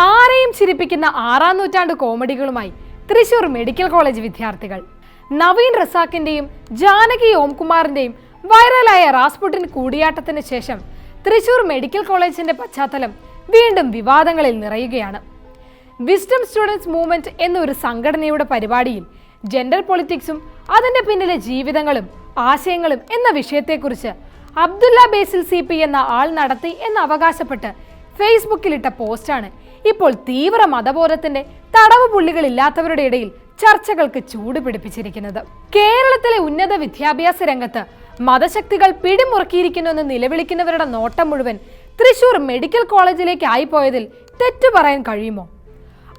ആരെയും ചിരിപ്പിക്കുന്ന ആറാം നൂറ്റാണ്ട് കോമഡികളുമായി തൃശൂർ മെഡിക്കൽ കോളേജ് വിദ്യാർത്ഥികൾ. നവീൻ റസാക്കിന്റെയും ജാനകി ഓംകുമാറിന്റെയും വൈറലായ റാസ്പുട്ടിൻ കൂടിയാട്ടത്തിന് ശേഷം തൃശൂർ മെഡിക്കൽ കോളേജിന്റെ പശ്ചാത്തലം വീണ്ടും വിവാദങ്ങളിൽ നിറയുകയാണ്. വിസ്ഡം സ്റ്റുഡൻസ് മൂവ്മെന്റ് എന്നൊരു സംഘടനയുടെ പരിപാടിയിൽ ജെൻഡർ പൊളിറ്റിക്സും അതിന്റെ പിന്നിലെ ജീവിതങ്ങളും ആശയങ്ങളും എന്ന വിഷയത്തെക്കുറിച്ച് അബ്ദുല്ല ബേസിൽ സി പി എന്ന ആൾ നടത്തി എന്ന് അവകാശപ്പെട്ട് ഫേസ്ബുക്കിലിട്ട പോസ്റ്റാണ്. ഇപ്പോൾ തീവ്ര മതബോധത്തിന്റെ തടവ് പുള്ളികളില്ലാത്തവരുടെ ഇടയിൽ ചർച്ചകൾക്ക് ചൂട് പിടിപ്പിച്ചിരിക്കുന്നത്. കേരളത്തിലെ ഉന്നത വിദ്യാഭ്യാസ രംഗത്ത് മതശക്തികൾ പിടിമുറുക്കിയിരിക്കുന്നുവെന്ന് നിലവിളിക്കുന്നവരുടെ നോട്ടം മുഴുവൻ തൃശൂർ മെഡിക്കൽ കോളേജിലേക്ക് ആയിപ്പോയതിൽ തെറ്റു പറയാൻ കഴിയുമോ?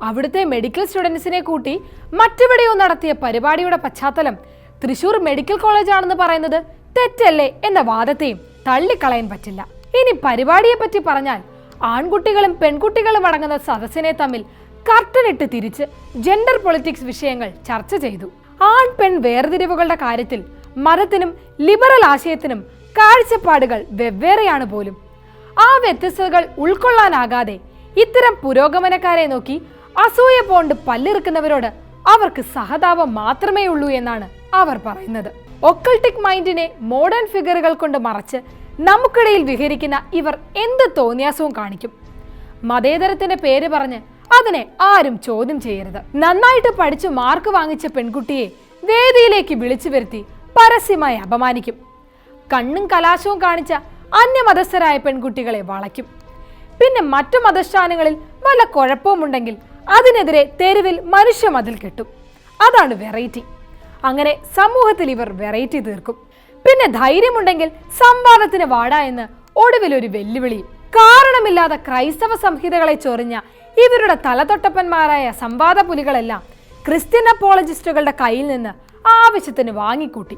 അവിടുത്തെ മെഡിക്കൽ സ്റ്റുഡൻസിനെ കൂട്ടി മറ്റെവിടെയോ നടത്തിയ പരിപാടിയുടെ പശ്ചാത്തലം തൃശൂർ മെഡിക്കൽ കോളേജാണെന്ന് പറയുന്നത് തെറ്റല്ലേ എന്ന വാദത്തെയും തള്ളിക്കളയാൻ പറ്റില്ല. ഇനി പരിപാടിയെ പറ്റി പറഞ്ഞാൽ ആൺകുട്ടികളും പെൺകുട്ടികളും അടങ്ങുന്ന സദസ്സിനെ തമ്മിൽ കർട്ടനിട്ട് തിരിച്ച് ജെൻഡർ പൊളിറ്റിക്സ് വിഷയങ്ങൾ ചർച്ച ചെയ്തു. ആൺ പെൺ വേർതിരിവുകളുടെ കാര്യത്തിൽ മതത്തിനും ലിബറൽ ആശയത്തിനും കാഴ്ചപ്പാടുകൾ വെവ്വേറെയാണ് പോലും. ആ വ്യത്യസ്തതകൾ ഉൾക്കൊള്ളാനാകാതെ ഇത്തരം പുരോഗമനക്കാരെ നോക്കി അസൂയ പോണ്ട് പല്ലിറുക്കുന്നവരോട് അവർക്ക് സഹതാപം മാത്രമേ ഉള്ളൂ എന്നാണ് അവർ പറയുന്നത്. ഒക്കൾട്ടിക് മൈൻഡിനെ മോഡേൺ ഫിഗറുകൾ കൊണ്ട് മറച്ച് നമുക്കിടയിൽ വിഹരിക്കുന്ന ഇവർ എന്ത് തോന്നിയാസവും കാണിക്കും. മതേതരത്തിന്റെ പേര് പറഞ്ഞ് അതിനെ ആരും ചോദ്യം ചെയ്യരുത്. നന്നായിട്ട് പഠിച്ചു മാർക്ക് വാങ്ങിച്ച പെൺകുട്ടിയെ വേദിയിലേക്ക് വിളിച്ചു വരുത്തി പരസ്യമായി അപമാനിക്കും. കണ്ണും കലാശവും കാണിച്ച അന്യമതസ്ഥരായ പെൺകുട്ടികളെ വളയ്ക്കും. പിന്നെ മറ്റു മതസ്ഥാനങ്ങളിൽ വല്ല കുഴപ്പവുമുണ്ടെങ്കിൽ അതിനെതിരെ തെരുവിൽ മനുഷ്യ മതിൽ കെട്ടും. അതാണ് വെറൈറ്റി. അങ്ങനെ സമൂഹത്തിൽ ഇവർ വെറൈറ്റി തീർക്കും. പിന്നെ ധൈര്യമുണ്ടെങ്കിൽ സംവാദത്തിന് വാടാ എന്ന് ഒരു വെല്ലുവിളി. കാരണമില്ലാതെ ക്രൈസ്തവ സംഹിതകളെ ചൊറിഞ്ഞ ഇവരുടെ തലതൊട്ടപ്പന്മാരായ സംവാദ പുലികളെല്ലാം ക്രിസ്ത്യൻ അപ്പോളജിസ്റ്റുകളുടെ കയ്യിൽ നിന്ന് ആവശ്യത്തിന് വാങ്ങിക്കൂട്ടി.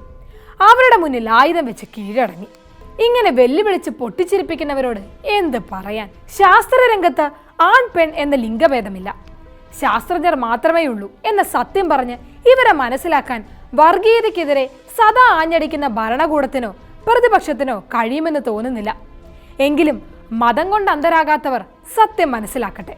അവരുടെ മുന്നിൽ ആയുധം വെച്ച് കീഴടങ്ങി. ഇങ്ങനെ വെല്ലുവിളിച്ച് പൊട്ടിച്ചിരിപ്പിക്കുന്നവരോട് എന്ത് പറയാൻ? ശാസ്ത്രരംഗത്ത് ആൺ പെൺ എന്ന ലിംഗഭേദമില്ല. ശാസ്ത്രജ്ഞർ മാത്രമേ ഉള്ളൂ എന്ന സത്യം പറഞ്ഞ് ഇവരെ മനസ്സിലാക്കാൻ വർഗീയതയ്ക്കെതിരെ സദാ ആഞ്ഞടിക്കുന്ന ഭരണകൂടത്തിനോ പ്രതിപക്ഷത്തിനോ കഴിയുമെന്ന് തോന്നുന്നില്ല. എങ്കിലും മതം കൊണ്ട് അന്തരാകാത്തവർ സത്യം മനസ്സിലാക്കട്ടെ.